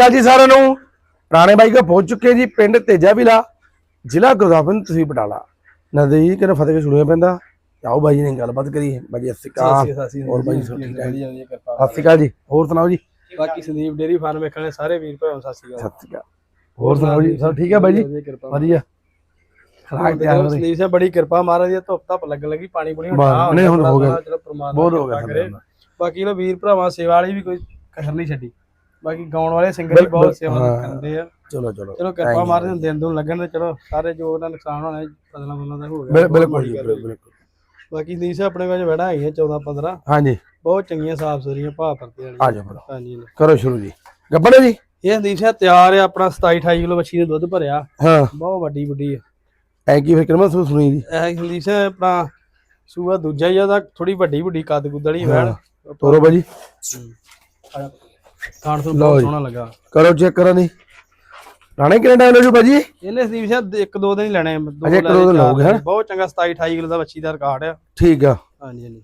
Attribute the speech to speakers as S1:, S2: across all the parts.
S1: ਆ ਜੀ ਸਾਰਿਆਂ ਨੂੰ। ਪੁਰਾਣੇ ਬਾਈ ਕੋ ਪਹੁੰਚ ਚੁੱਕੇ ਜੀ ਪਿੰਡ ਤੇਜਾ ਵਿਲਾ ਜ਼ਿਲ੍ਹਾ ਗੁਰਦਾਸਪੁਰ ਤੁਸੀਂ ਬਟਾਲਾ। ਨਜ਼ਦੀਕ ਨੇ ਫਤਿਹਗੜ੍ਹ ਸੁਣਿਆ ਪੈਂਦਾ? ਆਓ ਬਾਈ ਜੀ ਨੇ ਗੱਲਬਾਤ ਕਰੀ। ਬਾਈ ਸਤਿ ਸ਼੍ਰੀ ਅਕਾਲ। ਹੋਰ ਬਾਈ ਸਤਿ ਸ਼੍ਰੀ ਅਕਾਲ ਜੀ ਹੋਰ ਸੁਣਾਓ ਜੀ?
S2: ਬਾਕੀ ਸੰਦੀਪ ਡੇਰੀ ਫਾਰਮ ਵੇਖਣ ਸਾਰੇ ਵੀਰ ਭਰਾਵਾਂ ਸਤਿ ਸ਼੍ਰੀ ਅਕਾਲ।
S1: ਸਤਿ ਸ਼੍ਰੀ ਅਕਾਲ। ਹੋਰ ਸੁਣਾਓ ਜੀ? ਸਭ ਠੀਕ ਹੈ ਬਾਈ ਜੀ?
S2: ਵਧੀਆ
S1: ਖਰਾਕ ਤਿਆਰ ਹੋ ਰਹੀ।
S2: ਬੜੀ ਕਿਰਪਾ ਮਹਾਰਾਜ ਦੀ ਧੁੱਪ ਧੱਪ ਲੱਗਣ ਲੱਗੀ ਪਾਣੀ ਪੁਣੀ
S1: ਹੁਣ ਹੋ ਗਿਆ। ਬਹੁਤ ਹੋ ਗਿਆ।
S2: ਬਾਕੀ ਲੋ ਵੀਰ ਭਰਾਵਾਂ ਸੇਵਾ ਵਾਲੀ ਵੀ ਕੋਈ ਕਸਰ ਨਹੀਂ ਛੱਡੀ। ਬਾਕੀ ਗਾਉਣ ਵਾਲੇ ਸਿੰਗਰ ਵੀ ਬਹੁਤ ਸੇਵਾ
S1: ਹਾਂ।
S2: ਕਰਦੇ ਆ।
S1: ਚਲੋ ਚਲੋ।
S2: ਚਲੋ ਕਿਰਪਾ ਮਹਾਰਾਜ ਨੂੰ ਦਿਨ ਦੁਨ ਲੱਗਣ ਤੇ ਚਲੋ ਸਾਰੇ ਜੋ ਉਹਨਾਂ ਨੁਕਸਾਨ ਹੋਣਾ ਫਸਲਾਂ ਫੁੱਲਾਂ ਦਾ ਹੋ ਗਿਆ।
S1: ਬਿਲਕੁਲ। ਬਿਲਕੁਲ।
S2: ਬਾਕੀ ਸਿੰਘ ਆਪਣੇ ਕੋਲ ਵੜਾ ਹੈਗੀਆਂ 14 15
S1: ਹਾਂਜੀ।
S2: ਬਹੁਤ ਚੰਗੀਆਂ ਸਾਫ਼ ਸੁਥਰੀਆਂ ਭਾਅ ਪਰਤੇ
S1: ਆ
S2: ਵਾਲੀਆਂ
S1: ਜਾਓ
S2: ਹਾਂਜੀ
S1: ਕਰੋ ਸ਼ੁਰੂ ਜੀ। ਗੱਬੜ ਜੀ।
S2: ਇਹ ਸਿੰਘ ਤਿਆਰ ਆ ਆਪਣਾ 27 28 ਕਿਲੋ ਬੱਚੀ ਨੇ ਦੁੱਧ ਭਰਿਆ।
S1: ਹਾਂ।
S2: ਬਹੁਤ ਵੱਡੀ ਵੱਡੀ ਆ।
S1: ਐ ਕੀ ਫਿਰ ਕਿਰਮਾ ਸੁਣੀ ਜੀ।
S2: ਸੰਦੀਪ ਸਿੰਘ ਆਪਣਾ ਸੂਆ ਦੂਜਾ ਹੀ ਆ ਥੋੜੀ ਵੱਡੀ ਵੱਡੀ ਕੱਦ ਕੁੱਦੜੀ ਵੈਣ।
S1: ਤੋਰੋ ਬਾਈ ਜੀ
S2: ਖਾਣ ਤੋਂ
S1: ਲਓ
S2: ਬਹੁਤ
S1: ਜੀ।
S2: ਸੋਹਣਾ ਲੱਗਾ।
S1: ਕਰੋ ਚੈੱਕ ਕਰਾਂ ਦੀ ਰਾਣੇ ਕਿੰਨੇ ਟਾਈਮ ਲੱਗੂ ਬਾਜੀ
S2: ਇਹਨੇ ਸੰਦੀਪ ਸਿੰਘ ਇੱਕ ਦੋ ਦਿਨ ਹੀ ਲੈਣੇ ਆ, ਦੋ
S1: ਅੱਛਾ, ਇੱਕ ਦੋ ਦਿਨ
S2: ਚਾਰ
S1: ਲਓਗੇ?
S2: ਬਹੁਤ ਚੰਗਾ 27 28 ਕਿਲੋ ਦਾ ਬੱਚੀ ਦਾ ਰਿਕਾਰਡ ਆ।
S1: ਠੀਕ ਆ।
S2: ਹਾਂਜੀ ਹਾਂਜੀ।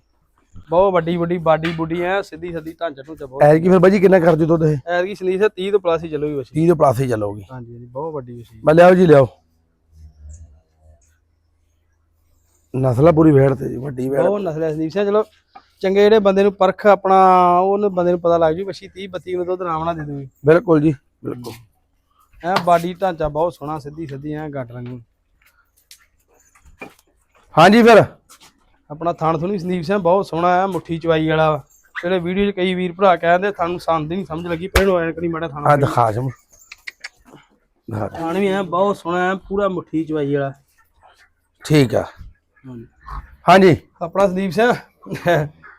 S2: ਬਹੁਤ ਵੱਡੀ ਵੱਡੀ ਬਾਡੀ ਬੁੱਡੀ ਐ ਸਿੱਧੀ ਸਿੱਧੀ ਢਾਂਚਾ ਢੂੰਚਾ ਬਹੁਤ।
S1: ਐ ਕੀ ਫਿਰ ਬਾਜੀ ਕਿੰਨਾ ਕਰ ਦਿਓ ਦੁੱਧ ਇਹ?
S2: ਐਤਕੀ ਸੰਦੀਪ ਸਿੰਘ 30 ਤੋਂ ਪਲੱਸ ਹੀ ਚੱਲੂਗੀ ਬੱਚੀ
S1: 30 ਤੋਂ ਪਲੱਸ ਹੀ ਚੱਲੂਗੀ।
S2: ਹਾਂਜੀ ਹਾਂਜੀ ਬਹੁਤ ਵੱਡੀ ਬੱਚੀ
S1: ਮੈਂ ਲਿਆਓ ਜੀ ਲਿਆਓ। ਨਸਲਾ ਪੂਰੀ ਵੇੜ ਤੇ ਜੀ ਵੱਡੀ ਵੇੜ।
S2: ਬਹੁਤ ਨਸਲ ਹੈ ਸੰਦੀਪ ਸਿੰਘ ਚਲੋ ਚੰਗੇ ਜਿਹੜੇ ਬੰਦੇ ਨੂੰ ਪਰਖ ਆਪਣਾ ਉਹਨੂੰ ਬੰਦੇ ਨੂੰ ਪਤਾ ਲੱਗ ਜੂ ਬੱਚੀ 30 32 ਕਿਲੋ ਦੁੱਧ ਆਰਾਮ ਨਾਲ ਦੇ ਦੂਗੀ
S1: ਬਿਲਕੁਲ ਜੀ ਬਿਲਕੁਲ।
S2: ਐ ਬਾਡੀ ਢਾਂਚਾ ਬਹੁਤ ਸੋਹਣਾ ਸਿੱਧੀ ਸਿੱਧੀ ਐ ਗੱਟ ਰੰਗੂ
S1: ਹਾਂਜੀ ਫਿਰ।
S2: ਆਪਣਾ ਥਣ ਥੁਣੀ ਸੰਦੀਪ ਸਿੰਘ ਬਹੁਤ ਸੋਹਣਾ ਹੈ ਮੁੱਠੀ ਚਵਾਈ ਵਾਲਾ। ਜਿਹੜੇ ਵੀਡੀਓ 'ਚ ਕਈ ਵੀਰ ਭਰਾ ਕਹਿੰਦੇ ਤੁਹਾਨੂੰ ਸੰਦ ਨਹੀਂ ਸਮਝ ਲੱਗੀ ਪਹਿਲੋਂ ਐ ਕਰੀ ਮਾੜਾ
S1: ਆ
S2: ਥਾਣਾ
S1: ਦਿਖਾ ਜਮ। ਦਿਖਾ ਦੇ।
S2: ਥਣ ਵੀ ਐ ਬਹੁਤ ਸੋਹਣਾ ਹੈ ਪੂਰਾ ਮੁੱਠੀ ਚਵਾਈ ਵਾਲਾ।
S1: ਠੀਕ ਆ। ਹਾਂਜੀ।
S2: ਆਪਣਾ ਸੰਦੀਪ ਸਿੰਘ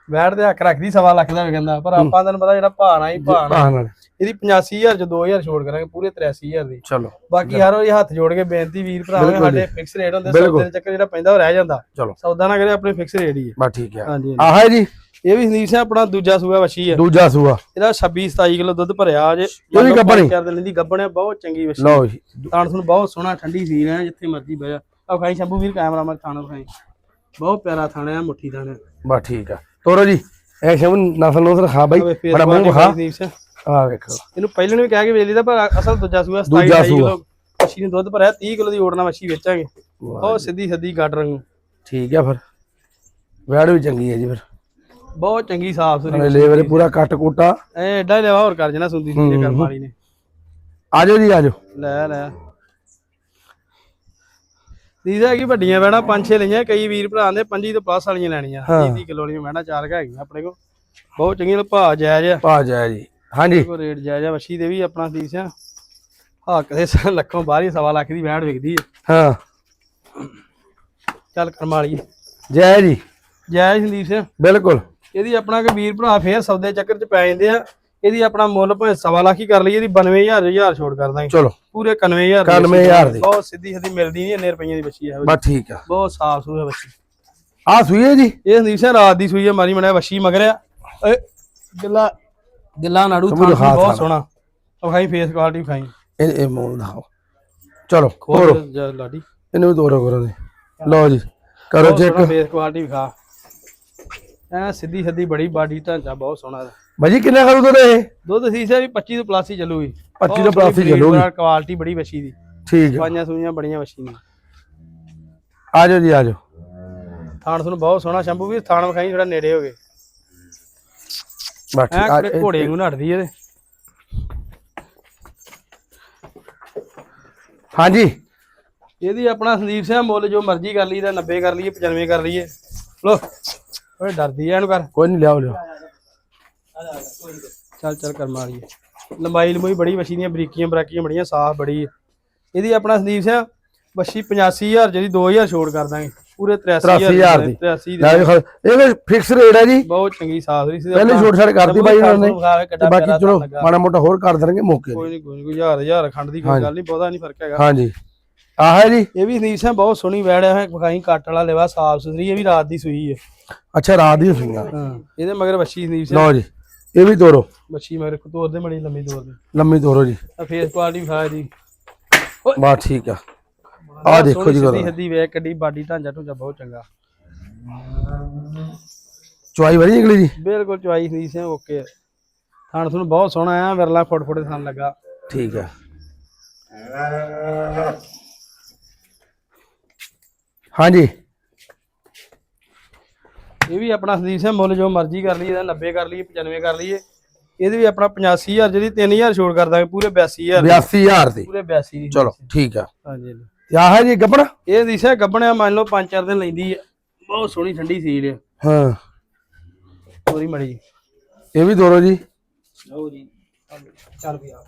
S2: ਬੈਠ ਦੇ ਹੱਕ ਰੱਖਦੀ ਸਵਾ ਲੱਖ ਦਾ ਵੀ ਕਹਿੰਦਾ ਪਰ ਆਪਾਂ ਤੈਨੂੰ ਪਤਾ ਜਿਹੜਾ ਭਾਣਾ ਹੀ ਭਾਣਾ
S1: ਨਾਲ
S2: ਇਹਦੀ 85000 ਚ 2000 ਛੋੜ ਕਰਾਂਗੇ ਪੂਰੇ 83000 ਦੀ।
S1: ਚਲੋ।
S2: ਬਾਕੀ ਹਰ ਵਾਰੀ ਹੱਥ ਜੋੜ ਕੇ ਬੇਨਤੀ ਵੀਰ ਭਰਾ ਸਾਡੇ। ਫਿਕਸ ਰੇਟ ਹੁੰਦੇ। ਸੌਦੇ ਦੇ ਚੱਕਰ ਜਿਹੜਾ ਪੈਂਦਾ ਉਹ ਰਹਿ ਜਾਂਦਾ। ਸੌਦਾ ਨਾ ਕਰੇ ਆਪਣੇ ਫਿਕਸ ਰੇਟ ਹੀ ਹੈ।
S1: ਬਸ ਠੀਕ ਆ
S2: ਹਾਂਜੀ
S1: ਆਹ ਹੈ ਜੀ।
S2: ਇਹ ਵੀ ਸੰਦੀਪ ਸਿੰਘ ਆਪਣਾ ਦੂਜਾ ਸੂਆ ਵਛੀ ਹੈ।
S1: ਦੂਜਾ ਸੂਆ।
S2: ਇਹਦਾ 26 27 ਕਿਲੋ ਦੁੱਧ ਭਰਿਆ ਜੇ।
S1: ਇਹ ਵੀ ਗੱਭਣ ਹੀ?
S2: ਚਾਰ ਦਿਨ ਦੀ ਗੱਬਣ ਹੈ ਬਹੁਤ ਚੰਗੀ ਵਛੀ।
S1: ਲਓ ਜੀ।
S2: ਤਾਣ ਤੁਹਾਨੂੰ ਬਹੁਤ ਸੋਹਣਾ ਠੰਡੀ ਸੀਲ ਹੈ ਜਿੱਥੇ ਮਰਜ਼ੀ ਬਹਿ ਜਾ। ਆ ਖਾਈ ਸ਼ੰਭੂ ਵੀਰ ਕੈਮਰਾ ਮਾਰ ਥਾਣਾ ਖਾਈ। ਬਹੁਤ ਪਿਆਰਾ ਥਾਣਾ ਹੈ ਮੁੱਠੀ ਥਾਣਾ
S1: ਬਸ ਠੀਕ ਆ ਤੋਰੋ ਜੀ। ਐ ਸ਼ਮ ਨਸਲ ਨੂੰ ਦਿਖਾ ਬਾਈ। ਬੜਾ ਮੂੰਹ ਵਿਖਾ ਆ ਵੇਖੋ।
S2: ਇਹਨੂੰ ਪਹਿਲਾਂ ਵੀ ਕਹਿ ਕੇ ਵੇਚ ਲਈਦਾ ਪਰ ਅਸਲ ਦੂਜਾ ਸੂਆ 27
S1: ਦੂਜਾ
S2: 28
S1: ਸੂਆ।
S2: ਕਿਲੋ ਮੱਛੀ ਨੇ ਦੁੱਧ ਭਰਿਆ 30 ਕਿਲੋ ਦੀ ਓੜਨਾ ਮੱਛੀ ਵੇਚਾਂਗੇ। ਬਹੁਤ ਸਿੱਧੀ ਸਿੱਧੀ ਗੱਡ ਰੰਗ
S1: ਠੀਕ ਆ ਫਿਰ। ਵੇੜ ਵੀ ਚੰਗੀ ਹੈ ਜੀ ਫਿਰ।
S2: ਬਹੁਤ ਚੰਗੀ ਸਾਫ਼ ਸੁਥਰੀ
S1: ਲੇਵਰ ਪੂਰਾ ਕੱਟ ਕੁੱਟਾ।
S2: ਐ ਐਡਾ ਲੈਵਾ ਹੋਰ ਕਰ ਜਣਾ ਸੁੰਦੀ ਸੀ ਜੇ ਕਰਮ ਵਾਲੀ ਨੇ।
S1: ਆਜੋ ਜੀ ਆਜੋ
S2: ਲੈ ਲੈ। ਦੀਦਾ ਕੀ ਵੱਡੀਆਂ ਵੈਣਾ ਪੰਜ ਛੇ ਲਈਆਂ ਕਈ ਵੀਰ ਭਰਾ ਨੇ 25 ਤੋਂ ਪਲੱਸ ਵਾਲੀਆਂ ਲੈਣੀਆਂ। 30 ਕਿਲੋ ਵਾਲੀਆਂ ਵੈਣਾ ਚਾਰ ਕੁ ਹੈਗੀਆਂ ਆਪਣੇ ਕੋਲ। ਬਹੁਤ ਚੰਗੀਆਂ ਭਾਅ ਜਾਇਜ਼ ਆ।
S1: ਪਾ ਜਾਇਆ ਜੀ। ਹਾਂਜੀ।
S2: ਕੋ ਰੇਟ ਜਾਇਜ਼ ਆ ਵੱਛੀ ਦੇ ਵੀ ਆਪਣਾ ਸੀਸ ਆ। ਹਾਂ ਕਦੇ ਲੱਖੋਂ ਬਾਹਰ ਹੀ ਸਵਾ ਲੱਖ ਦੀ ਵੈਣ ਵਿਕਦੀ ਹੈ
S1: ਹਾਂ।
S2: ਚੱਲ ਕਰਮ ਵਾਲੀ
S1: ਜੈ ਜੀ।
S2: ਜਾਇਜ਼ ਸੰਦੀਪ ਸਿੰਘ।
S1: ਬਿਲਕੁਲ।
S2: ਇਹਦੀ ਆਪਣਾ ਕੋਈ ਵੀਰ ਭਰਾ ਫੇਰ ਸੌਦੇ ਚੱਕਰ ਚ ਪੈ ਜਾਂਦੇ ਆ। ਇਹਦੀ ਆਪਣਾ ਮੁੱਲ ਭਾਵੇਂ ਸਵਾ ਲੱਖ ਹੀ ਕਰ ਲਈਏ ਇਹਦੀ 92000 ਹਜ਼ਾਰ ਛੋੜ ਕਰ ਦਾਂਗੇ
S1: ਚਲੋ।
S2: ਪੂਰੇ 91000 ਦੀ
S1: 91,000 ਦੀ।
S2: ਬਹੁਤ ਸਿੱਧੀ ਸਿੱਧੀ ਮਿਲਦੀ ਨਹੀਂ ਇੰਨੇ ਰੁਪਈਆਂ ਦੀ ਬੱਚੀ ਹੈ
S1: ਬਸ ਠੀਕ ਆ।
S2: ਬਹੁਤ ਸਾਫ਼ ਹੈ ਬੱਚੀ।
S1: ਆ ਸੂਏ ਜੀ?
S2: ਇਹ ਸੰਦੀਪ ਸਿੰਘ ਰਾਤ ਦੀ ਸੂਈ ਹੈ ਮਾਰੀ ਮਣਿਆ ਵੱਛੀ ਮਗਰਿਆ ਏ ਗਿੱਲਾ ਗਿੱਲਾ ਨਾੜੂ
S1: ਤੂੰ
S2: ਥਾਂ। ਬਹੁਤ ਸੋਹਣਾ। ਉਹ ਖਾਈ ਫੇਸ ਕੁਆਲਿਟੀ ਖਾਈ।
S1: ਇਹ ਇਹ ਮੂੰਹ ਦਿਖਾਓ। ਚਲੋ
S2: ਜਾ ਲਾਡੀ।
S1: ਇਹਨੂੰ ਵੀ ਤੋਰੋ ਕਰੋ ਜੀ ਲਓ ਜੀ ਕਰੋ ਚੈੱਕ।
S2: ਫੇਸ ਕੁਆਲਿਟੀ ਵਿਖਾ ਐ ਸਿੱਧੀ ਸਿੱਧੀ ਬੜੀ ਬਾਡੀ ਢਾਂਚਾ ਬਹੁਤ ਸੋਹਣਾ ਇਹਦਾ।
S1: ਬਾਜੀ ਕਿੰਨਾ ਕਰੂ ਤੋਰੇ ਇਹ?
S2: ਦੁੱਧ ਸੀਸਾ ਵੀ 25 ਤੋਂ ਪਲੱਸ ਹੀ ਚੱਲੂਗੀ।
S1: 25 ਤੋਂ plus ਹੀ ਚੱਲੂਗੀ।
S2: ਕੁਆਲਿਟੀ ਬੜੀ ਵੱਛੀ ਦੀ।
S1: ਠੀਕ ਆ।
S2: ਸਵਾਈਆਂ ਸੂਈਆਂ ਬੜੀਆਂ ਵੱਛੀ ਨੇ।
S1: ਆਜੋ ਜੀ ਆਜੋ
S2: ਥਾਣ ਤੁਹਾਨੂੰ ਬਹੁਤ ਸੋਹਣਾ ਸ਼ੰਭੂ ਵੀ ਥਾਣ ਵਿਖਾਈ ਥੋੜਾ ਨੇੜੇ ਹੋ ਗਏ।
S1: ਠੀਕ ਆ
S2: ਘੋੜੇ ਨੂੰ ਨੱਠਦੀ ਇਹਦੇ।
S1: ਹਾਂਜੀ।
S2: ਇਹਦੀ ਆਪਣਾ ਸੰਦੀਪ ਸਿੰਘ ਮੁੱਲ ਜੋ ਮਰਜ਼ੀ ਕਰ ਲਈਦਾ 90 ਕਰ ਲਈਏ 95 ਕਰ ਲਈਏ। ਲੋ ਓਏ ਡਰਦੀ ਐ ਇਹਨੂੰ ਕਰ।
S1: ਕੋਈ ਨਹੀਂ ਲਿਆਓ ਲਿਆਓ।
S2: ਚੱਲ ਚੱਲ ਕਰ ਮਾਰੀਏ। ਲੰਬਾਈ ਲੰਬਾਈ ਬੜੀ ਵਛੀ ਦੀਆਂ ਬਰੀਕੀਆਂ ਬਰਾਕੀਆਂ ਬੜੀਆਂ ਸਾਫ਼ ਬੜੀ ਇਹਦੀ ਆਪਣਾ ਸੰਦੀਪ ਸਿੰਘ ਵਛੀ 85000 ਜਿਹੜੀ 2000 ਛੋੜ ਕਰ ਦਾਂਗੇ। ਪੂਰੇ 83000
S1: ਦੀ।
S2: 83
S1: ਲੈ ਵੇਖੋ ਇਹ ਫਿਕਸ ਰੇਟ ਹੈ ਜੀ।
S2: ਬਹੁਤ ਚੰਗੀ ਸਾਫ਼ ਰਹੀ ਸੀ।
S1: ਪਹਿਲੇ ਛੋਟ ਛਾੜ ਕਰਤੀ ਬਾਈ ਉਹਨਾਂ ਨੇ। ਬਾਕੀ ਚਲੋ। ਮਾੜਾ ਮੋਟਾ ਹੋਰ ਕਰ ਦੇਣਗੇ ਮੌਕੇ
S2: ਕੋਈ ਨਹੀਂ ਕੋਈ ਹਜ਼ਾਰ ਹਜ਼ਾਰ ਖੰਡ ਦੀ ਕੋਈ ਗੱਲ ਨਹੀਂ ਬਹੁਤਾ ਨਹੀਂ ਫ਼ਰਕ ਹੈਗਾ।
S1: ਹਾਂਜੀ। ਆਹ ਹੈ ਜੀ।
S2: ਇਹ ਵੀ ਸੰਦੀਪ ਸਿੰਘ ਬਹੁਤ ਸੋਹਣੀ ਵੈੜ ਹੈ ਵਿਖਾਈ ਕੱਟ ਵਾਲਾ ਲੈਵਾ ਸਾਫ਼ ਸੁਥਰੀ ਇਹ ਵੀ ਰਾਤ ਦੀ ਸੂਈ ਹੈ
S1: ਅੱਛਾ ਰਾਤ ਦੀ ਸੁਈਆਂ।
S2: ਹਾਂ ਇਹਦੇ ਮਗਰ ਵੱਛੀ ਸੰਦੀਪ ਸਿੰਘ।
S1: ਲਓ ਜੀ। ਇਹ ਵੀ ਤੋਰੋ
S2: ਵੱਛੀ ਮਗਰ ਤੋਰ ਦੇ ਮੜੀ ਲੰਮੀ ਤੋਰ ਦੇ
S1: ਲੰਮੀ ਤੋਰੋ ਜੀ।
S2: ਆ ਫੇਸ ਕੁਆਲਿਟੀ ਵਿਖਾ ਦੀ
S1: ਬਾ ਠੀਕ ਆ। ਆਹ ਦੇਖੋ ਜੀ ਕਰੋ
S2: ਸਿੱਧੀ ਵੇਖ ਕੱਢੀ ਬਾਡੀ ਢਾਂਚਾ ਢੂੰਚਾ ਬਹੁਤ ਚੰਗਾ।
S1: ਚੁਆਈ ਵਰੀ ਨਿਕਲੀ ਜੀ?
S2: ਬਿਲਕੁਲ ਚੁਆਈ ਸੰਦੀਪ ਸਿੰਘ ਓਕੇ। ਥਣ ਤੁਹਾਨੂੰ ਬਹੁਤ ਸੋਹਣਾ ਆ ਵਿਰਲਾ ਫੁੱਟ ਫੁੱਟ ਥਣ ਲੱਗਾ।
S1: ਠੀਕ ਆ। ਹਾਂਜੀ।
S2: ਇਹ ਵੀ ਆਪਣਾ ਸੰਦੀਪ ਸਿੰਘ ਮੁੱਲ ਜੋ ਮਰਜ਼ੀ ਕਰ ਲਈ ਇਹਦਾ 90 ਕਰ ਲਈਏ 95 ਕਰ ਲਈਏ। ਇਹਦੇ ਵੀ ਆਪਣਾ 85000 ਜਿਹੜੀ 3000 ਛੋੜ ਕਰ ਦਾਂਗੇ ਪੂਰੇ 82000 ਦੀ।
S1: 82000 ਦੀ।
S2: ਪੂਰੇ 82 ਦੀ।
S1: ਚਲੋ ਠੀਕ ਆ।
S2: ਹਾਂਜੀ।
S1: ਤੇ ਆਹ ਜੀ ਗੱਬੜ
S2: ਇਹ ਦਿਸ਼ਾ ਗੱਬਣਿਆ ਮੰਨ ਲਓ 5-4 ਦਿਨ ਲੈਂਦੀ ਆ। ਬਹੁਤ ਸੋਹਣੀ ਠੰਡੀ ਸੀਲ ਆ।
S1: ਹਾਂ।
S2: ਪੂਰੀ ਮੜੀ
S1: ਇਹ ਵੀ ਦੋਰੋ ਜੀ।
S2: ਲਓ ਜੀ ਚੱਲ ਪਿਆ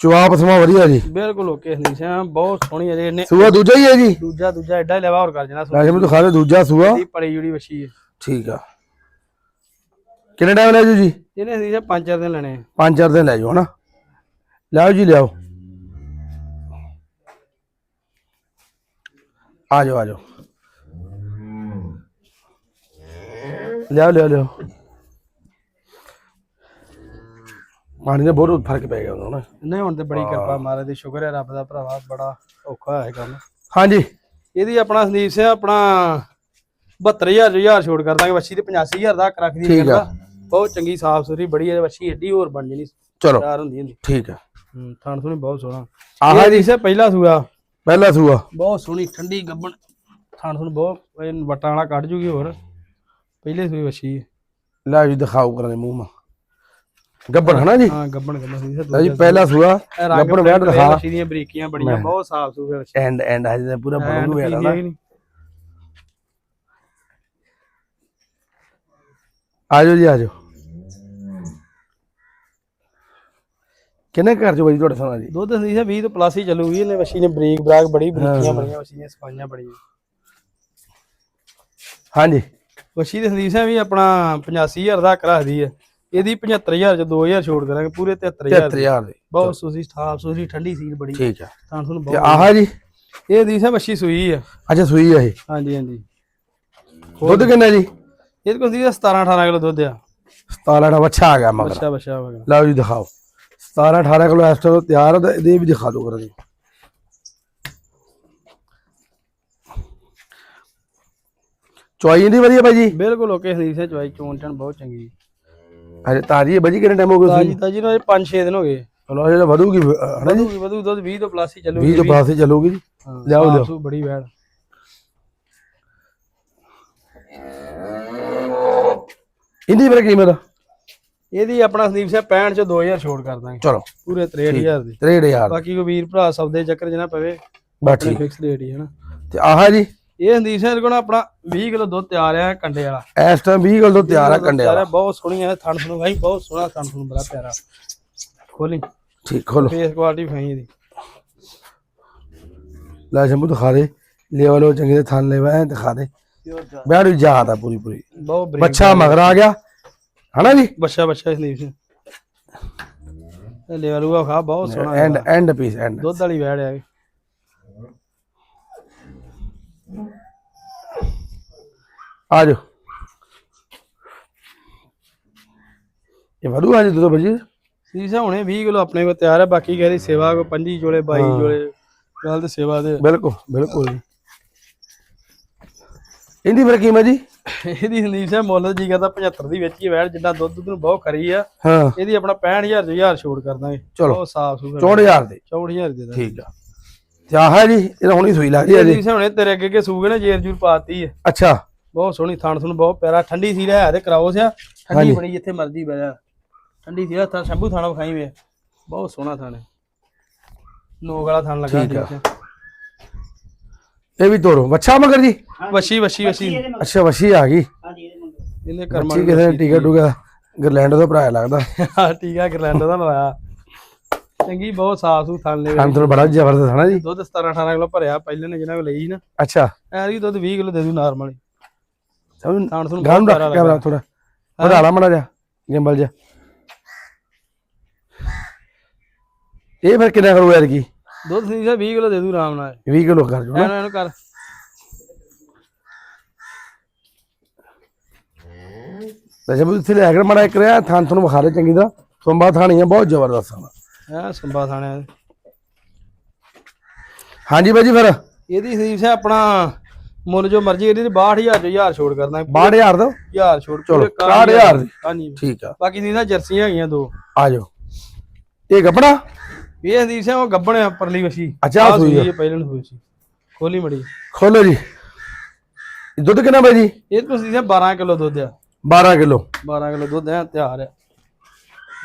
S1: ਚੁਆਪ ਸਮਾ ਵਧੀਆ ਜੀ।
S2: ਬਿਲਕੁਲ ਓਕੇ ਸਿੰਘ ਬਹੁਤ ਸੋਹਣੀ ਹੈ ਜੀ ਇਹਨੇ
S1: ਸੂਆ ਦੂਜਾ ਹੀ ਹੈ ਜੀ?
S2: ਦੂਜਾ ਦੂਜਾ ਐਡਾ ਹੀ ਲੈਵਾ ਹੋਰ ਕਰ ਜਣਾ
S1: ਰਾਜੇ ਮੈਨੂੰ ਖਾ ਦੇ ਦੂਜਾ ਸੂਆ।
S2: ਸੋਹਣੀ ਪੜੀ ਜੁੜੀ ਵਛੀ ਹੈ।
S1: ਠੀਕ ਆ। ਕਿੰਨੇ ਟਾਈਮ ਲੈ ਜੂ ਜੀ?
S2: ਇਹਨੇ ਪੰਜ ਚਾਰ ਦਿਨ ਲੈਣੇ ਆ।
S1: ਪੰਜ ਚਾਰ ਦਿਨ ਲੈ ਜਾਓ ਹਨਾ? ਲਿਆਓ ਜੀ ਲਿਆਓ। ਆ ਜਾਓ ਆ ਜਾਓ। ਲਿਆਓ ਲਿਆਓ ਲਿਆਓ। ਪਾਣੀ ਦਾ ਬਹੁਤ ਫ਼ਰਕ ਪੈ ਗਿਆ ਉਹਨਾਂ ਨੂੰ
S2: ਨਹੀਂ ਹੁਣ ਤੇ ਬੜੀ ਕਿਰਪਾ ਮਹਾਰਾਜ ਦੀ ਸ਼ੁਕਰ ਹੈ ਰੱਬ ਦਾ ਭਰਾਵਾ ਬੜਾ ਔਖਾ ਹੈ ਕੰਮ।
S1: ਹਾਂਜੀ।
S2: ਇਹਦੀ ਆਪਣਾ ਸੰਦੀਪ ਸਿੰਘ ਆਪਣਾ 72000 ਹਜ਼ਾਰ ਛੋੜ ਕਰ ਦਾਂਗੇ ਵੱਛੀ ਤੇ 85000 ਦਾ ਰੱਖ ਦੀ
S1: ਠੀਕ ਆ।
S2: ਬਹੁਤ ਚੰਗੀ ਸਾਫ਼ ਸੁਥਰੀ ਬੜੀ ਹੈ ਵੱਛੀ ਏਡੀ ਹੋਰ ਬਣ ਜਣੀ
S1: ਚਲੋ।
S2: ਤਿਆਰ ਹੁੰਦੀ ਹੁੰਦੀ।
S1: ਠੀਕ ਆ।
S2: ਹੂੰ ਥਣ ਸੁਣੀ ਬਹੁਤ ਸੋਹਣਾ।
S1: ਆਹ ਜੀ।
S2: ਸੇ ਪਹਿਲਾ ਸੂਆ।
S1: ਪਹਿਲਾ ਸੂਆ।
S2: ਬਹੁਤ ਸੋਹਣੀ ਠੰਡੀ ਗੱਬਣ ਥਣ ਸੁਣ ਬਹੁਤ ਵਟਾਂ ਵਾਲਾ ਕੱਢ ਜੂਗੀ ਹੋਰ। ਪਹਿਲੇ ਵੱਛੀ। ਹੈ।
S1: ਲੈ ਜੀ ਦਿਖਾਓ ਕਰਾਂ ਮੂੰਹ ਮਾ। ਗੱਬੜ ਹਨਾ ਜੀ?
S2: ਹਾਂ ਗੱਬਣ ਗੱਬਣ ਸੀ
S1: ਜੀ ਪਹਿਲਾ ਸੂਆ ਗੱਬੜ ਵੈਟ ਦਿਖਾ
S2: ਵੱਛੀ ਦੀਆਂ ਬਰੀਕੀਆਂ ਬੜੀਆਂ ਬਹੁਤ ਸਾਫ਼ ਸੁਥਰੀ ਵੱਛੀ
S1: ਐਂਡ ਐਂਡ ਹਜੇ ਪੂਰਾ ਬਣੂ
S2: ਕਿ ਨਹੀਂ?
S1: ਆਜੋ ਜੀ ਆਜੋ। ਕਿੰਨੇ ਘਰ ਚ ਬਾਈ ਤੁਹਾਡੇ ਸੋਨਾ ਜੀ?
S2: ਦੁੱਧ ਸੰਦੀਪ ਸਿੰਘ 20 ਤੋਂ ਪਲੱਸ ਹੀ ਚੱਲੂਗੀ ਇਹਨੇ ਵੱਛੀ ਨੇ ਬਰੀਕ ਬਰਾਕ ਬੜੀ ਬਰੀਕੀਆਂ ਬੜੀਆਂ ਵੱਛੀ ਦੀਆਂ ਸਫਾਈਆਂ ਬੜੀਆਂ।
S1: ਹਾਂਜੀ।
S2: ਵੱਛੀ ਦੇ ਸੰਦੀਪ ਸਿੰਘ ਵੀ ਆਪਣਾ 85000 ਦਾ ਰੱਖਦੀ ਹੈ। ਇਹਦੀ 75000 ਚ 2000 ਛੋੜ ਕਰਾਂਗੇ ਪੂਰੇ 73000 ਦੀ।
S1: 73000 ਦੀ।
S2: ਬਹੁਤ ਸੁਸੀ ਸਾਫ਼ ਸੁਥਰੀ ਠੰਡੀ ਸੀਲ ਬੜੀ।
S1: ਠੀਕ ਆ।
S2: ਤਾਂ ਤੁਹਾਨੂੰ ਬਹੁਤ
S1: ਆਹ ਜੀ?
S2: ਇਹ ਦੀ ਸਿੰਘ ਵੱਛੀ ਸੂਈ ਹੈ
S1: ਅੱਛਾ ਸੂਈ ਆ ਇਹ?
S2: ਹਾਂਜੀ ਹਾਂਜੀ।
S1: ਦੁੱਧ ਕਿੰਨਾ ਜੀ?
S2: ਇਹਦੇ ਕੋਲ ਸੀ 17 18 ਕਿਲੋ ਦੁੱਧ ਆ।
S1: 17 ਦਾ ਬੱਚਾ ਆ ਗਿਆ ਮਗਰ।
S2: ਬੱਚਾ ਬੱਚਾ ਵਗਾ
S1: ਲਓ ਜੀ ਦਿਖਾਓ। 17 18 ਕਿਲੋ ਇਸ ਤੋਂ ਤਿਆਰ ਹੈ ਇਹਦੇ ਵੀ ਦਿਖਾ ਦਿਓ ਕਰਾਂ ਜੀ। ਚੁਆਈ ਦੀ ਵਧੀਆ ਬਾਈ ਜੀ?
S2: ਬਿਲਕੁਲ ਓਕੇ ਸੰਦੀਪ ਸਿੰਘ ਚਵਾਈ ਚੋਣ ਚਣ ਬਹੁਤ ਚੰਗੀ।
S1: ਅਜੇ ਤਾਜੀ ਹੈ ਬਾਈ ਜੀ ਕਿੰਨੇ ਟਾਈਮ ਹੋ ਗਿਆ
S2: ਤਾਜੀ ਤਾਜੀ ਨੂੰ 5-6 ਦਿਨ ਹੋ ਗਏ।
S1: ਚਲੋ ਅਜੇ ਵਧੂਗੀ ਹਨਾ ਜੀ?
S2: ਵਧੂ ਦੁੱਧ 20 ਤੋਂ ਪਲੱਸ ਹੀ ਚੱਲੂਗੀ
S1: 20 ਤੋਂ ਪਾਸੇ ਚੱਲੂਗੀ ਜੀ। ਲਿਆਓ, ਲਿਆਓ।
S2: ਬੜੀ ਵੈੜ
S1: ਇਹਦੀ ਫਿਰ ਕੀਮਤ?
S2: ਇਹਦੀ ਆਪਣਾ ਸੰਦੀਪ ਸਿੰਘ 65 ਚ 2000 ਛੋੜ ਕਰ ਦਾਂਗੇ।
S1: ਚਲੋ।
S2: ਪੂਰੇ 63000 ਦੀ।
S1: 63000
S2: ਬਾਕੀ ਕੋ ਵੀਰ ਭਰਾ ਸੌਦੇ ਚੱਕਰ ਜਨਾ ਪਵੇ
S1: ਠੀਕ।
S2: ਫਿਕਸ ਰੇਟ ਹੀ ਹੈ ਨਾ।
S1: ਤੇ ਆਹ ਜੀ।
S2: ਇਹ ਸੰਦੀਪ ਸਿੰਘ ਕੋਲ ਆਪਣਾ 20 ਕਿਲੋ ਦੁੱਧ ਤਿਆਰ ਆ ਕੰਡੇ ਵਾਲਾ।
S1: ਇਸ ਟਾਈਮ 20 ਕਿਲੋ ਤੋਂ ਤਿਆਰ ਹੈ ਕੰਡੇ ਵਾਲਾ
S2: ਆ, ਬਹੁਤ ਸੋਹਣੀ ਹੈ ਥਣ ਥਣ ਭਾਈ ਬਹੁਤ ਸੋਹਣਾ ਥਣ ਥਣ ਬੜਾ ਪਿਆਰਾ। ਖੋਲੀ।
S1: ਠੀਕ ਖੋਲੋ।
S2: ਫੇਸ ਕੁਆਲਿਟੀ ਖਾਈ ਇਹਦੀ।
S1: ਲੈ ਸ਼ੰਭੂ ਦਿਖਾ ਦੇ। ਲੈ ਲੋ ਚੰਗੇ ਥਾਨ ਲੈਵਾ ਐ ਦਿਖਾ ਦੇ। ਬੈਠ ਜਾਤ ਆ ਪੂਰੀ ਪੂਰੀ।
S2: ਬਹੁਤ
S1: ਬੱਚਾ ਮਗਰ ਆ ਗਿਆ। ਹਨਾ ਜੀ?
S2: ਬੱਚਾ ਬੱਚਾ ਸੰਦੀਪ ਸਿੰਘ ਇਹ ਲੈ ਲੂਗਾ ਖਾ ਬਹੁਤ ਸੋਹਣਾ
S1: ਐਂਡ ਐਂਡ ਪੀਸ ਐਂਡ
S2: ਦੁੱਧ ਵਾਲੀ ਵੈੜ ਆ ਇਹ।
S1: ਆ ਜਾਓ। ਇਹ ਵਧੂ ਆ ਜੀ ਦੋ ਵਜੇ
S2: ਹੁਣੇ 20 ਕਿਲੋ ਆਪਣੇ ਕੋਲ ਤਿਆਰ ਹੈ ਬਾਕੀ ਕਹਿੰਦੀ ਸੇਵਾ ਕੋ 25 ਜੋਲੇ 22 ਜੋਲੇ ਗੱਲ ਤੇ ਸੇਵਾ ਦੇ
S1: ਬਿਲਕੁਲ ਬਿਲਕੁਲ। ਇਹਦੀ ਫਿਰ ਕੀਮਤ ਜੀ?
S2: ਇਹਦੀ ਸੰਦੀਪ ਸਿੰਘ ਮੁੱਲ ਜੀ ਕਰਦਾ 75 ਦੀ ਵਿੱਚ ਹੀ ਵੈੜ ਜਿੱਦਾਂ ਦੁੱਧ ਦੁੱਧ ਨੂੰ ਬਹੁਤ ਖਰੀ ਆ। ਇਹਦੀ ਆਪਣਾ 65000 ਹਜ਼ਾਰ ਛੋੜ ਕਰ ਦਾਂਗੇ।
S1: ਚਲੋ।
S2: ਸਾਫ਼ ਸੁਥਰਾ
S1: 64000 ਦੇ।
S2: 64000 ਦੇ
S1: ਠੀਕ ਆ। ਤੇ ਆਹ ਜੀ ਇਹਦਾ ਹੁਣੀ ਸੂਈ ਲੱਗਦੀ ਹੈ ਜੀ।
S2: ਸਿੰਘ ਹੁਣੇ ਤੇਰੇ ਅੱਗੇ ਅੱਗੇ ਸੂਗੇ ਨੇ ਜੇਰ ਜੂਰ ਪਾਤੀ ਹੈ
S1: ਅੱਛਾ।
S2: ਬਹੁਤ ਸੋਹਣੀ ਥਣ ਥਣ ਬਹੁਤ ਪਿਆਰਾ ਠੰਡੀ ਸੀ ਹੈ ਤੇ ਕਰਾਓ ਸਿਆ। ਠੰਡੀ। ਬੜੀ ਜਿੱਥੇ ਮਰਜ਼ੀ ਬਹਿ ਜਾ। ਠੰਡੀ ਸੀ ਥਾਂ ਸ਼ੰਭੂ ਥਾਣਾ ਵਿਖਾਈ ਵੇ ਬਹੁਤ ਸੋਹਣਾ ਥਣ ਹੈ। ਨੋਕ ਵਾਲਾ ਥਣ ਲੱਗਾ
S1: ਠੀਕ।
S2: ਠੀਕ ਹੈ
S1: ਇਹ ਵੀ ਤੋੜੋ ਬੱਚਾ ਮਗਰ ਜੀ?
S2: ਵਸ਼ੀ ਵਸ਼ੀ ਵਸ਼ੀ
S1: ਅੱਛਾ ਵਸ਼ੀ ਆ ਗਈ।
S2: ਇਹਨੇ ਕਰਮਾਂ
S1: ਕਿਸੇ ਨੇ ਟਿਕਾ ਟੁਕਾ ਗਰਲੈਂਡ ਦਾ ਭਰਾ ਲੱਗਦਾ।
S2: ਹਾਂ ਠੀਕ ਆ ਗਰਲੈਂਡ ਦਾ ਲਵਾਇਆ ਚੰਗੀ ਬਹੁਤ ਸਾਫ਼ ਸੂ ਥਣ ਲੈ
S1: ਖਾਣ ਤੋਂ ਬੜਾ ਜ਼ਬਰਦਸਤ ਹਨਾ ਜੀ।
S2: ਦੁੱਧ 17 18 ਕਿਲੋ ਭਰਿਆ ਪਹਿਲੇ ਨੇ ਜਿਹਨਾਂ ਕੋਲ ਲਈ ਸੀ ਨਾ।
S1: ਅੱਛਾ।
S2: ਐਰੀ ਦੁੱਧ 20 ਕਿਲੋ ਦੇ ਦੂ ਨਾਰਮਲ
S1: ਸਮਝ
S2: ਥਣ ਤੁਹਾਨੂੰ
S1: ਗਾਂ
S2: ਬਹੁਤ
S1: ਰੱਖ
S2: ਪਿਆਰਾ
S1: ਕੈਮਰਾ
S2: ਲੱਗਾ।
S1: ਥੋੜਾ ਵਧਾ ਲਾ ਮੜਾ ਜਾ ਗਿੰਬਲ ਜਾ ਇਹ ਫਿਰ ਕਿੰਨਾ ਕਰੂ ਯਾਰ ਕੀ
S2: ਦੁੱਧ ਸੀ 20 ਕਿਲੋ ਦੇ ਦੂ ਆਰਾਮ ਨਾਲ।
S1: 20 ਕਿਲੋ ਕਰ ਜੋ ਨਾ।
S2: ਇਹਨੂੰ ਕਰ।
S1: ਤੇ ਜਬ ਉੱਥੇ ਲੈ ਕੇ ਮੜਾ ਇੱਕ ਰਿਆ ਥਾਂ ਤੁਹਾਨੂੰ ਵਿਖਾ ਚੰਗੀ ਤਰ੍ਹਾਂ। ਸੰਭਾ ਥਾਣੀਆਂ ਬਹੁਤ ਜ਼ਬਰਦਸਤ ਹਨ
S2: ਐ ਸੰਭਾ ਥਾਣਿਆ
S1: ਹਾਂਜੀ ਬਾਈ ਜੀ ਫਿਰ।
S2: ਇਹਦੀ ਸੰਦੀਪ ਸਿੰਘ ਆਪਣਾ ਮੁੱਲ ਜੋ ਮਰਜ਼ੀ ਇਹਦੀ 62000 ਜੋ 1000 ਛੋੜ ਕਰਦਾ
S1: 62000 ਦੋ
S2: 1000 ਛੋੜ
S1: ਚਲੋ,
S2: ਪੂਰੇ
S1: 61,000 ਦੀ।
S2: ਹਾਂਜੀ।
S1: ਠੀਕ ਆ।
S2: ਬਾਕੀ ਦੀਆਂ ਜਰਸੀਆਂ ਹੈਗੀਆਂ ਦੋ।
S1: ਆ ਜਾਓ। ਇਹ ਗੱਪਣਾ
S2: ਇਹ ਹਦੀਸ ਹੈ ਉਹ ਗੱਬਣ ਆ ਪਰਲੀ ਵਸ਼ੀ
S1: ਅੱਛਾ, ਆ।
S2: ਹੈ ਪਹਿਲਾਂ ਸੂਈ ਸੀ। ਖੋਲੀ ਮੜੀ।
S1: ਖੋਲੋ ਜੀ। ਦੁੱਧ ਕਿੰਨਾ ਬਾਈ ਜੀ?
S2: ਇਹ ਤੁਸੀਂ ਹਦੀਸ 12 ਕਿਲੋ ਦੁੱਧ ਆ।
S1: 12 ਕਿਲੋ।
S2: 12 ਕਿਲੋ ਦੁੱਧ ਹੈ ਤਿਆਰ ਹੈ।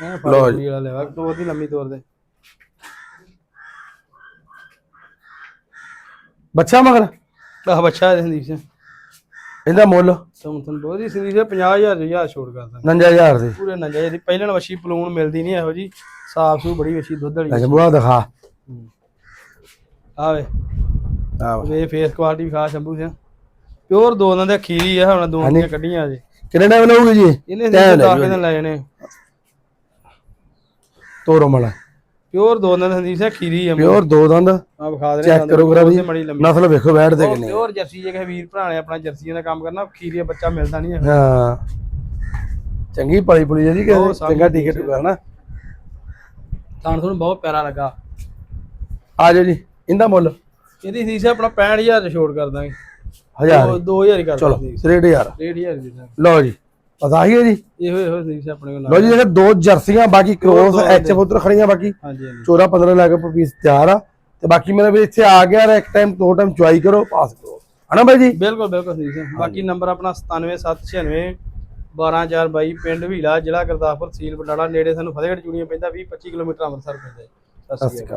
S1: ਲਓ
S2: ਫਾੜੀ ਵਾਲਾ ਲੈਵਾ ਤੋਰ ਦੀ ਲੰਮੀ ਤੋਰ ਦੇ।
S1: ਬੱਚਾ ਮਗਰ?
S2: ਆਹ ਬੱਚਾ ਹੈ ਹਦੀਸ
S1: ਇਹਦਾ ਮੁੱਲ?
S2: ਤੁਮ ਤੁਮ ਬਹੁਤ ਹੀ ਸਿੰਦੀ 50000 ਜੋ 1000 ਛੋੜ ਕਰਦਾ।
S1: 59000 ਦੀ।
S2: ਪੂਰੇ ਨੰਜਾ ਜਿਹਦੀ ਪਹਿਲਾਂ ਵਸ਼ੀ ਪਲੂਣ ਮਿਲਦੀ ਨਹੀਂ ਇਹੋ ਜੀ ਸਾਫ਼ ਸੂ ਬੜੀ ਵਸ਼ੀ ਦੁੱਧ ਵਾਲੀ।
S1: ਅੱਛਾ ਬੁਆ ਦਿਖਾ।
S2: ਆਵੇ।
S1: ਆ ਵਾ।
S2: ਵੇ ਫੇਸ ਕੁਆਲਿਟੀ ਖਾ ਸ਼ੰਭੂ ਸਿੰਘ। ਪਿਓਰ ਦੋ ਦਿਨਾਂ ਦੇ ਖੀਰੀ ਆ ਹੁਣ ਦੋ ਦੀਆਂ ਕੱਢੀਆਂ ਜੇ
S1: ਕਿੰਨੇ ਟਾਈਮ ਲਾਉਗੀ ਜੀ?
S2: ਇਹਨੇ
S1: ਟਾਈਮ
S2: ਦਸ ਦਿਨ ਲੈ ਜਾਣੇ।
S1: ਤੋਰੋ ਮਲਾ
S2: ਪਿਓਰ ਦੋ ਦਿਨਾਂ ਦੇ ਸੰਦੀਪ ਸਿੰਘ ਖੀਰੀ ਆ
S1: ਪਿਓਰ ਦੋ ਦੰਦ।
S2: ਆ ਵਿਖਾ ਦੇ
S1: ਚੈੱਕ ਕਰੋ ਕਰਾ
S2: ਲੰਮੀ।
S1: ਨਸਲ ਵੇਖੋ ਬੈਠ ਦੇ ਕਿੰਨੇ
S2: ਪਿਓਰ ਜਰਸੀ ਜੇ ਕਿਸੇ ਵੀਰ ਭਰਾ ਨੇ ਆਪਣਾ ਜਰਸੀਆਂ ਦਾ ਕੰਮ ਕਰਨਾ ਖੀਰੀ ਬੱਚਾ ਮਿਲਦਾ ਨਹੀਂ ਹੈ।
S1: ਚੰਗੀ ਪਲੀ ਪੁਲੀ ਜਿਹੜੀ ਕਿ ਚੰਗਾ ਟਿਕਟ ਕਰਨਾ
S2: ਤਾਂ ਤੁਹਾਨੂੰ ਬਹੁਤ ਪਿਆਰਾ ਲੱਗਾ।
S1: ਆ ਜਾਓ ਜੀ ਇਹਦਾ ਮੁੱਲ?
S2: ਇਹਦੀ ਸਿੰਘ ਆਪਣਾ 65000 ਚ ਛੋੜ ਕਰ ਦਾਂਗੇ।
S1: 1000
S2: 2000 ਹੀ ਕਰ
S1: ਚਲੋ
S2: ਦਾਂਗੇ 150000 ਦੀ ਦਾਂਗੇ।
S1: ਲਓ ਜੀ। ਪਤਾ ਹੀ ਹੈ ਜੀ।
S2: ਇਹੋ ਇਹੋ ਸੰਦੀਪ ਸਿੰਘ ਆਪਣੇ ਕੋਲ
S1: ਲਓ ਜੀ ਜਿਹੜੇ ਦੋ ਜਰਸੀਆਂ ਬਾਕੀ ਕ੍ਰੋਸ
S2: ਦੋ
S1: ਐਚ ਪੁੱਤਰ ਖੜੀਆਂ ਬਾਕੀ
S2: ਹਾਂਜੀ ਹਾਂਜੀ।
S1: ਚੋਰਾ 15 ਲੱਖ ਰੁਪਏ ਪੀਸ ਤਿਆਰ ਆ। ਤੇ ਬਾਕੀ ਮੇਰਾ ਵੀ ਇੱਥੇ ਆ ਗਿਆ ਇੱਕ ਟਾਈਮ ਦੋ ਟਾਈਮ ਚੁਆਈ ਕਰੋ ਪਾਸ ਕਰੋ। ਹਨਾ ਬਾਈ ਜੀ?
S2: ਬਿਲਕੁਲ ਬਿਲਕੁਲ ਸੰਦੀਪ ਸਿੰਘ ਬਾਕੀ ਨੰਬਰ ਆਪਣਾ 97796 12422 ਪਿੰਡ ਵੀਲਾ ਜ਼ਿਲ੍ਹਾ ਗੁਰਦਾਸਪੁਰ ਤਹਿਸੀਲ ਬਟਾਲਾ ਨੇੜੇ ਸਾਨੂੰ ਫਤਿਹਗੜ੍ਹ ਚੂੜੀਆਂ ਪੈਂਦਾ 20 25 ਕਿਲੋਮੀਟਰ ਅੰਮ੍ਰਿਤਸਰ ਪੈਂਦਾ। ਸਤਿ ਸ਼੍ਰੀ
S1: ਸ਼੍ਰੀ ਅਕਾਲ।